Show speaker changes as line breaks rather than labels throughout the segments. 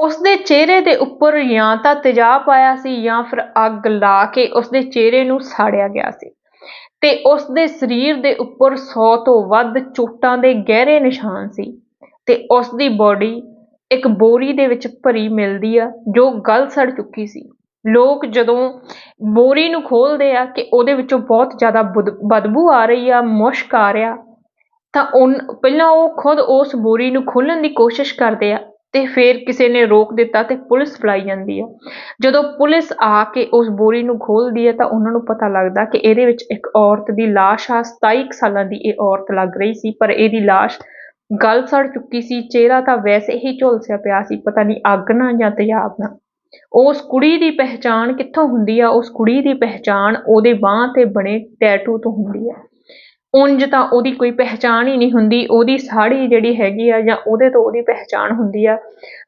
ਉਸਦੇ ਚਿਹਰੇ ਦੇ ਉੱਪਰ ਜਾਂ ਤਾਂ ਤੇਜ਼ਾਬ ਆਇਆ ਸੀ ਜਾਂ ਫਿਰ ਅੱਗ ਲਾ ਕੇ ਉਸਦੇ ਚਿਹਰੇ ਨੂੰ ਸਾੜਿਆ ਗਿਆ ਸੀ। ਤੇ ਉਸਦੇ ਸਰੀਰ ਦੇ ਉੱਪਰ 100 ਤੋਂ ਵੱਧ ਚੋਟਾਂ ਦੇ ਗਹਿਰੇ ਨਿਸ਼ਾਨ ਸੀ ਤੇ ਉਸਦੀ ਬਾਡੀ ਇੱਕ ਬੋਰੀ ਦੇ ਵਿੱਚ ਭਰੀ ਮਿਲਦੀ ਆ, ਜੋ ਗਲ ਸੜ ਚੁੱਕੀ ਸੀ। ਲੋਕ ਜਦੋਂ ਬੋਰੀ ਨੂੰ ਖੋਲਦੇ ਆ ਕਿ ਉਹਦੇ ਵਿੱਚੋਂ ਬਹੁਤ ਜ਼ਿਆਦਾ ਬਦ- ਬਦਬੂ ਆ ਰਹੀ ਆ, ਮੁਸ਼ਕ ਆ ਰਿਹਾ, ਤਾਂ ਉਹ ਪਹਿਲਾਂ ਉਹ ਖੁਦ ਉਸ ਬੋਰੀ ਨੂੰ ਖੋਲ੍ਹਣ ਦੀ ਕੋਸ਼ਿਸ਼ ਕਰਦੇ ਆ ਤੇ ਫਿਰ ਕਿਸੇ ਨੇ ਰੋਕ ਦਿੱਤਾ ਤੇ ਪੁਲਿਸ ਬੁਲਾਈ ਜਾਂਦੀ ਆ। ਜਦੋਂ ਪੁਲਿਸ ਆ ਕੇ ਉਸ ਬੋਰੀ ਨੂੰ ਖੋਲ੍ਹਦੀ ਹੈ ਤਾਂ ਉਹਨਾਂ ਨੂੰ ਪਤਾ ਲੱਗਦਾ ਕਿ ਇਹਦੇ ਵਿੱਚ ਇੱਕ ਔਰਤ ਦੀ ਲਾਸ਼ ਆ। 27 ਸਾਲਾਂ ਦੀ ਇਹ ਔਰਤ ਲੱਗ ਰਹੀ ਸੀ, ਪਰ ਇਹਦੀ ਲਾਸ਼ ਗਲ ਸੜ ਚੁੱਕੀ ਸੀ। ਚਿਹਰਾ ਤਾਂ ਵੈਸੇ ਹੀ ਝੁਲਸਿਆ ਪਿਆ ਸੀ, ਪਤਾ ਨਹੀਂ ਅੱਗ ਨਾਲ ਜਾਂ ਤੇਜ਼ਾਬ ਨਾਲ। ਉਸ ਕੁੜੀ ਦੀ ਪਹਿਚਾਣ ਕਿੱਥੋਂ ਹੁੰਦੀ ਆ? ਉਸ ਕੁੜੀ ਦੀ ਪਹਿਚਾਣ ਉਹਦੇ ਬਾਹ ਤੇ ਬਣੇ ਟੈਟੂ ਤੋਂ ਹੁੰਦੀ ਆ। ਉਂਝ ਤਾਂ ਉਹਦੀ ਕੋਈ ਪਹਿਚਾਣ ਹੀ ਨਹੀਂ ਹੁੰਦੀ, ਉਹਦੀ ਸਾੜੀ ਜਿਹੜੀ ਹੈਗੀ ਆ ਜਾਂ ਉਹਦੇ ਤੋਂ ਉਹਦੀ ਪਹਿਚਾਣ ਹੁੰਦੀ ਆ।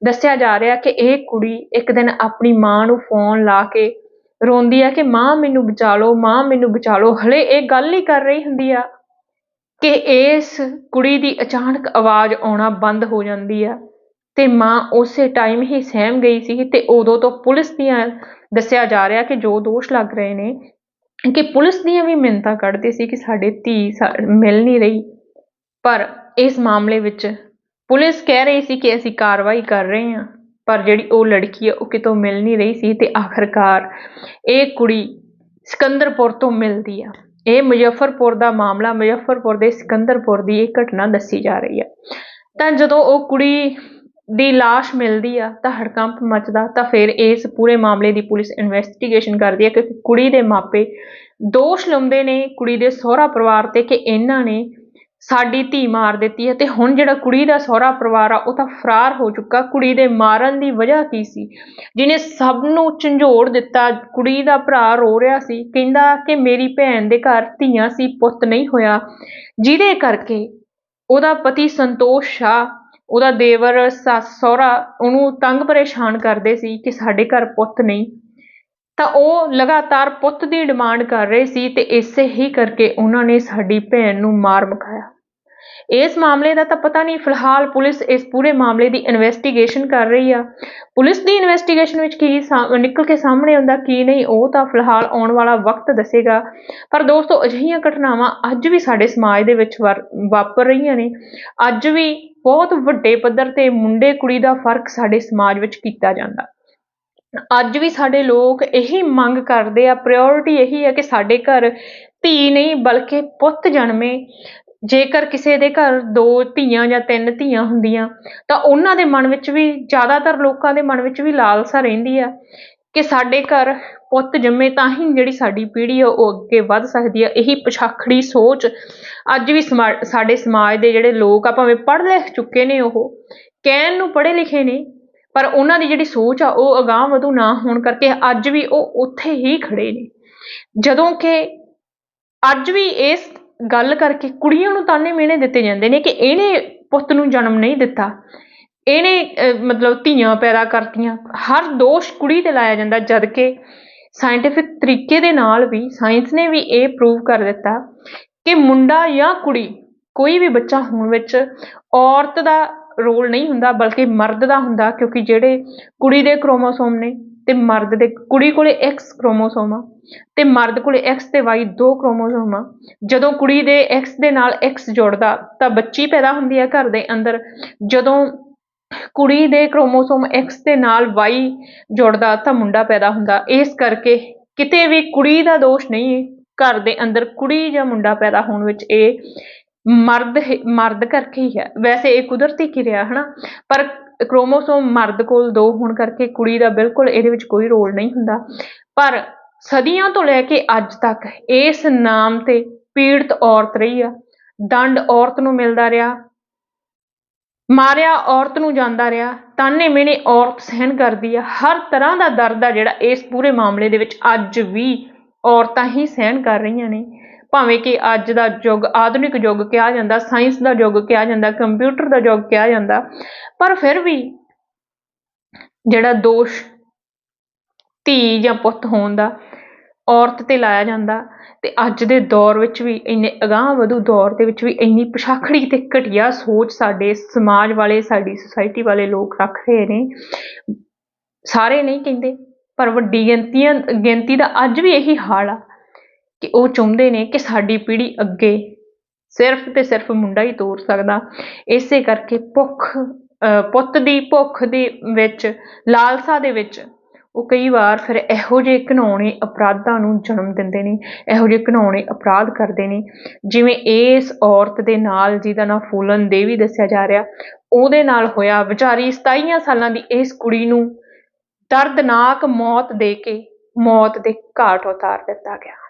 ਦੱਸਿਆ ਜਾ ਰਿਹਾ ਕਿ ਇਹ ਕੁੜੀ ਇੱਕ ਦਿਨ ਆਪਣੀ ਮਾਂ ਨੂੰ ਫੋਨ ਲਾ ਕੇ ਰੋਂਦੀ ਆ ਕਿ, ਮਾਂ, ਮੈਨੂੰ ਬਚਾ ਲਓ, ਮਾਂ, ਮੈਨੂੰ ਬਚਾ ਲਓ। ਹਲੇ ਇਹ ਗੱਲ ਹੀ ਕਰ ਰਹੀ ਹੁੰਦੀ ਆ ਕਿ ਇਸ ਕੁੜੀ ਦੀ ਅਚਾਨਕ ਆਵਾਜ਼ ਆਉਣਾ ਬੰਦ ਹੋ ਜਾਂਦੀ ਆ ਤੇ ਮਾਂ ਉਸੇ ਟਾਈਮ ਹੀ ਸਹਿਮ ਗਈ ਸੀ ਤੇ ਉਦੋਂ ਤੋਂ ਪੁਲਿਸ ਦੀਆਂ ਦੱਸਿਆ ਜਾ ਰਿਹਾ ਕਿ ਜੋ ਦੋਸ਼ ਲੱਗ ਰਹੇ ਨੇ ਕਿ ਪੁਲਿਸ ਦੀਆਂ ਵੀ ਮਿੰਨਤਾਂ ਕੱਢਦੇ ਸੀ ਕਿ ਸਾਡੇ ਧੀ ਸਾ- ਮਿਲ ਨਹੀਂ ਰਹੀ। ਪਰ ਇਸ ਮਾਮਲੇ ਵਿੱਚ ਪੁਲਿਸ ਕਹਿ ਰਹੀ ਸੀ ਕਿ ਅਸੀਂ ਕਾਰਵਾਈ ਕਰ ਰਹੇ ਹਾਂ, ਪਰ ਜਿਹੜੀ ਉਹ ਲੜਕੀ ਆ, ਉਹ ਕਿਤੋਂ ਮਿਲ ਨਹੀਂ ਰਹੀ ਸੀ ਤੇ ਆਖਰਕਾਰ ਇਹ ਕੁੜੀ ਸਿਕੰਦਰਪੁਰ ਤੋਂ ਮਿਲਦੀ ਆ। ਇਹ ਮੁਜ਼ੱਫਰਪੁਰ ਦਾ ਮਾਮਲਾ, ਮੁਜ਼ੱਫਰਪੁਰ ਦੇ ਸਿਕੰਦਰਪੁਰ ਦੀ ਇਹ ਘਟਨਾ ਦੱਸੀ ਜਾ ਰਹੀ ਆ। ਤਾਂ ਜਦੋਂ ਉਹ ਕੁੜੀ ਦੀ ਲਾਸ਼ ਮਿਲਦੀ ਆ, ਤਾਂ ਹੜਕੰਪ ਮਚਦਾ, ਤਾਂ ਫਿਰ ਇਸ ਪੂਰੇ ਮਾਮਲੇ ਦੀ ਪੁਲਿਸ ਇਨਵੈਸਟੀਗੇਸ਼ਨ ਕਰਦੀ ਹੈ ਕਿ ਕੁੜੀ ਦੇ ਮਾਪੇ ਦੋਸ਼ ਲਾਉਂਦੇ ਨੇ, ਕੁੜੀ ਦੇ ਸਹੁਰਾ ਪਰਿਵਾਰ ਤੇ ਕਿ ਇਹਨਾਂ ਨੇ ਸਾਡੀ ਧੀ ਮਾਰ ਦਿੱਤੀ ਹੈ ਤੇ ਹੁਣ ਜਿਹੜਾ ਕੁੜੀ ਦਾ ਸਹੁਰਾ ਪਰਿਵਾਰ ਆ, ਉਹ ਤਾਂ ਫਰਾਰ ਹੋ ਚੁੱਕਾ। ਕੁੜੀ ਦੇ ਮਾਰਨ ਦੀ ਵਜ੍ਹਾ ਕੀ ਸੀ? ਜਿਹਨੇ ਸਭ ਨੂੰ ਝੰਜੋੜ ਦਿੱਤਾ, ਕੁੜੀ ਦਾ ਭਰਾ ਰੋ ਰਿਹਾ ਸੀ, ਕਹਿੰਦਾ ਕਿ ਮੇਰੀ ਭੈਣ ਦੇ ਘਰ ਧੀਆਂ ਸੀ, ਪੁੱਤ ਨਹੀਂ ਹੋਇਆ। ਜਿਹਦੇ ਕਰਕੇ ਉਹਦਾ ਪਤੀ ਸੰਤੋਸ਼ ਸ਼ਾਹ ਉਹਦਾ ਦੇਵਰ ਸੱਸ ਸਹੁਰਾ ਉਹਨੂੰ ਤੰਗ ਪਰੇਸ਼ਾਨ ਕਰਦੇ ਸੀ ਕਿ ਸਾਡੇ ਘਰ ਪੁੱਤ ਨਹੀਂ। ਤਾਂ ਉਹ ਲਗਾਤਾਰ ਪੁੱਤ ਦੀ ਡਿਮਾਂਡ ਕਰ ਰਹੇ ਸੀ ਤੇ ਇਸੇ ਹੀ ਕਰਕੇ ਉਹਨਾਂ ਨੇ ਸਾਡੀ ਭੈਣ ਨੂੰ ਮਾਰ ਮੁਕਾਇਆ ਇਸ ਮਾਮਲੇ ਦਾ ਤਾਂ ਪਤਾ ਨਹੀਂ, ਫਿਲਹਾਲ ਪੁਲਿਸ ਇਸ ਪੂਰੇ ਮਾਮਲੇ ਦੀ ਇਨਵੈਸਟੀਗੇਸ਼ਨ ਕਰ ਰਹੀ ਆ। ਪੁਲਿਸ ਦੀ ਇਨਵੈਸਟੀਗੇਸ਼ਨ ਵਿੱਚ ਕੀ ਸਾ- ਨਿਕਲ ਕੇ ਸਾਹਮਣੇ ਆਉਂਦਾ, ਕੀ ਨਹੀਂ, ਉਹ ਤਾਂ ਫਿਲਹਾਲ ਆਉਣ ਵਾਲਾ ਵਕਤ ਦੱਸੇਗਾ। ਪਰ ਦੋਸਤੋ, ਅਜਿਹੀਆਂ ਘਟਨਾਵਾਂ ਅੱਜ ਵੀ ਸਾਡੇ ਸਮਾਜ ਦੇ ਵਿੱਚ ਵਰ- ਵਾਪਰ ਰਹੀਆਂ ਨੇ। ਅੱਜ ਵੀ ਬਹੁਤ ਵੱਡੇ ਪੱਧਰ ਤੇ ਮੁੰਡੇ ਕੁੜੀ ਦਾ ਫ਼ਰਕ ਸਾਡੇ ਸਮਾਜ ਵਿੱਚ ਕੀਤਾ ਜਾਂਦਾ। ਅੱਜ ਵੀ ਸਾਡੇ ਲੋਕ ਇਹੀ ਮੰਗ ਕਰਦੇ ਆ ਪ੍ਰਾਇੋਰਟੀ ਇਹੀ ਆ ਕਿ ਸਾਡੇ ਘਰ ਧੀ ਨਹੀਂ, ਬਲਕਿ ਪੁੱਤ ਜਨਮੇ। ਜੇਕਰ ਕਿਸੇ ਦੇ ਘਰ ਦੋ ਧੀਆਂ ਜਾਂ ਤਿੰਨ ਧੀਆਂ ਹੁੰਦੀਆਂ, ਤਾਂ ਉਹਨਾਂ ਦੇ ਮਨ ਵਿੱਚ ਵੀ, ਜ਼ਿਆਦਾਤਰ ਲੋਕਾਂ ਦੇ ਮਨ ਵਿੱਚ ਵੀ ਲਾਲਸਾ ਰਹਿੰਦੀ ਆ ਕਿ ਸਾਡੇ ਘਰ ਪੁੱਤ ਜੰਮੇ ਤਾਂ ਹੀ ਜਿਹੜੀ ਸਾਡੀ ਪੀੜ੍ਹੀ ਆ, ਉਹ ਅੱਗੇ ਵੱਧ ਸਕਦੀ ਆ। ਇਹੀ ਪਛਾਖੜੀ ਸੋਚ ਅੱਜ ਵੀ ਸਮਾ- ਸਾਡੇ ਸਮਾਜ ਦੇ ਜਿਹੜੇ ਲੋਕ ਆ, ਭਾਵੇਂ ਪੜ੍ਹ ਲਿਖ ਚੁੱਕੇ ਨੇ ਉਹ, ਕਹਿਣ ਨੂੰ ਪੜ੍ਹੇ ਲਿਖੇ ਨੇ, ਪਰ ਉਹਨਾਂ ਦੀ ਜਿਹੜੀ ਸੋਚ ਆ, ਉਹ ਅਗਾਂਹ ਵਧੂ ਨਾ ਹੋਣ ਕਰਕੇ ਅੱਜ ਵੀ ਉਹ ਉੱਥੇ ਹੀ ਖੜੇ ਨੇ। ਜਦੋਂ ਕਿ ਅੱਜ ਵੀ ਇਸ ਗੱਲ ਕਰਕੇ ਕੁੜੀਆਂ ਨੂੰ ਤਾਨੇ ਮਿਹਣੇ ਦਿੱਤੇ ਜਾਂਦੇ ਨੇ ਕਿ ਇਹਨੇ ਪੁੱਤ ਨੂੰ ਜਨਮ ਨਹੀਂ ਦਿੱਤਾ। ਇਹਨੇ ਮਤਲਬ ਧੀਆਂ ਪੈਦਾ ਕਰਤੀਆਂ। ਹਰ ਦੋਸ਼ ਕੁੜੀ ਤੇ ਲਾਇਆ ਜਾਂਦਾ ਜਦ ਕਿ ਸਾਇੰਟੀਫਿਕ ਤਰੀਕੇ ਦੇ ਨਾਲ ਵੀ ਸਾਇੰਸ ਨੇ ਵੀ ਇਹ ਪ੍ਰੂਵ ਕਰ ਦਿੱਤਾ ਕਿ ਮੁੰਡਾ ਜਾਂ ਕੁੜੀ ਕੋਈ ਵੀ ਬੱਚਾ ਹੋਣ ਵਿੱਚ ਔਰਤ ਦਾ ਰੋਲ ਨਹੀਂ ਹੁੰਦਾ, ਬਲਕਿ ਮਰਦ ਦਾ ਹੁੰਦਾ, ਕਿਉਂਕਿ ਜਿਹੜੇ ਕੁੜੀ ਦੇ ਕ੍ਰੋਮੋਸੋਮ ਨੇ ਤੇ ਮਰਦ ਦੇ ਕੁੜੀ ਕੋਲੇ X ਕ੍ਰੋਮੋਸੋਮ ਆ, ਤੇ ਮਰਦ ਕੋਲੇ X ਤੇ Y ਦੋ ਕ੍ਰੋਮੋਸੋਮ ਆ। ਜਦੋਂ ਕੁੜੀ ਦੇ X ਦੇ ਨਾਲ X ਜੁੜਦਾ, ਤਾਂ ਬੱਚੀ ਪੈਦਾ ਹੁੰਦੀ ਹੈ ਘਰ ਦੇ ਅੰਦਰ। ਜਦੋਂ ਕੁੜੀ ਦੇ ਕ੍ਰੋਮੋਸੋਮ X ਦੇ ਨਾਲ Y ਜੁੜਦਾ, ਤਾਂ ਮੁੰਡਾ ਪੈਦਾ ਹੁੰਦਾ। ਇਸ ਕਰਕੇ ਕਿਤੇ ਵੀ ਕੁੜੀ ਦਾ ਦੋਸ਼ ਨਹੀਂ ਹੈ ਘਰ ਦੇ ਅੰਦਰ ਕੁੜੀ ਜਾਂ ਮੁੰਡਾ ਪੈਦਾ ਹੋਣ ਵਿੱਚ ਇਹ ਮਰਦ ਮਰਦ ਕਰਕੇ ਹੀ ਹੈ। ਵੈਸੇ ਇਹ ਕੁਦਰਤੀ ਕਿਰਿਆ ਹੈ ਨਾ ਪਰ ਕ੍ਰੋਮੋਸੋਮ ਮਰਦ ਕੋਲ ਦੋ ਹੋਣ ਕਰਕੇ ਕੁੜੀ ਦਾ ਬਿਲਕੁਲ ਇਹਦੇ ਵਿੱਚ ਕੋਈ ਰੋਲ ਨਹੀਂ ਹੁੰਦਾ। ਪਰ ਸਦੀਆਂ ਤੋਂ ਲੈ ਕੇ ਅੱਜ ਤੱਕ ਇਸ ਨਾਮ ਤੇ ਪੀੜਤ ਔਰਤ ਰਹੀ ਆ। ਦੰਡ ਔਰਤ ਨੂੰ ਮਿਲਦਾ ਰਿਹਾ, ਮਾਰਿਆ ਔਰਤ ਨੂੰ ਜਾਂਦਾ ਰਿਹਾ, ਤਾਨੇ ਮਿਹਣੇ ਔਰਤ ਸਹਿਣ ਕਰਦੀ ਆ। ਹਰ ਤਰ੍ਹਾਂ ਦਾ ਦਰਦ ਆ ਜਿਹੜਾ ਇਸ ਪੂਰੇ ਮਾਮਲੇ ਦੇ ਵਿੱਚ ਅੱਜ ਵੀ ਔਰਤਾਂ ਹੀ ਸਹਿਣ ਕਰ ਰਹੀਆਂ ਨੇ। ਭਾਵੇਂ ਕਿ ਅੱਜ ਦਾ ਯੁੱਗ ਆਧੁਨਿਕ ਯੁੱਗ ਕਿਹਾ ਜਾਂਦਾ ਸਾਇੰਸ ਦਾ ਯੁੱਗ ਕਿਹਾ ਜਾਂਦਾ ਕੰਪਿਊਟਰ ਦਾ ਯੁੱਗ ਕਿਹਾ ਜਾਂਦਾ, ਪਰ ਫਿਰ ਵੀ ਜਿਹੜਾ ਦੋਸ਼ ਧੀ ਜਾਂ ਪੁੱਤ ਹੋਣ ਦਾ, ਔਰਤ ਤੇ ਲਾਇਆ ਜਾਂਦਾ, ਤੇ ਅੱਜ ਦੇ ਦੌਰ ਵਿੱਚ ਵੀ ਇੰਨੇ ਅਗਾਂਹ ਵਧੂ ਦੌਰ ਦੇ ਵਿੱਚ ਵੀ ਇੰਨੀ ਪਿਛਾਖੜੀ ਤੇ ਘਟੀਆ ਸੋਚ ਸਾਡੇ ਸਮਾਜ ਵਾਲੇ, ਸਾਡੀ ਸੁਸਾਇਟੀ ਵਾਲੇ ਲੋਕ ਰੱਖ ਰਹੇ ਨੇ, ਸਾਰੇ ਨਹੀਂ ਕਹਿੰਦੇ, ਪਰ ਵੱਡੀ ਗਿਣਤੀਆਂ, ਗਿਣਤੀ ਦਾ ਅੱਜ ਵੀ ਇਹੀ ਹਾਲ ਆ। ਕਿ ਉਹ ਚਾਹੁੰਦੇ ਨੇ ਕਿ ਸਾਡੀ ਪੀੜ੍ਹੀ ਅੱਗੇ ਸਿਰਫ ਤੇ ਸਿਰਫ ਮੁੰਡਾ ਹੀ ਤੋਰ ਸਕਦਾ। ਇਸੇ ਕਰਕੇ ਭੁੱਖ ਪੁੱਤ ਦੀ ਭੁੱਖ ਦੇ ਵਿੱਚ, ਲਾਲਸਾ ਦੇ ਵਿੱਚ ਉਹ ਕਈ ਵਾਰ ਫਿਰ ਇਹੋ ਜਿਹੇ ਘਿਨਾਉਣੇ ਅਪਰਾਧਾਂ ਨੂੰ ਜਨਮ ਦਿੰਦੇ ਨੇ, ਇਹੋ ਜਿਹੇ ਘਿਨਾਉਣੇ ਅਪਰਾਧ ਕਰਦੇ ਨੇ। ਜਿਵੇਂ ਇਸ ਔਰਤ ਦੇ ਨਾਲ ਜਿਹਦਾ ਨਾਂ ਫੂਲਨ ਦੇਵੀ ਦੱਸਿਆ ਜਾ ਰਿਹਾ, ਉਹਦੇ ਨਾਲ ਹੋਇਆ ਵਿਚਾਰੀ 27 ਸਾਲਾਂ ਦੀ ਇਸ ਕੁੜੀ ਨੂੰ ਦਰਦਨਾਕ ਮੌਤ ਦੇ ਕੇ ਮੌਤ ਦੇ ਘਾਟ ਉਤਾਰ ਦਿੱਤਾ ਗਿਆ।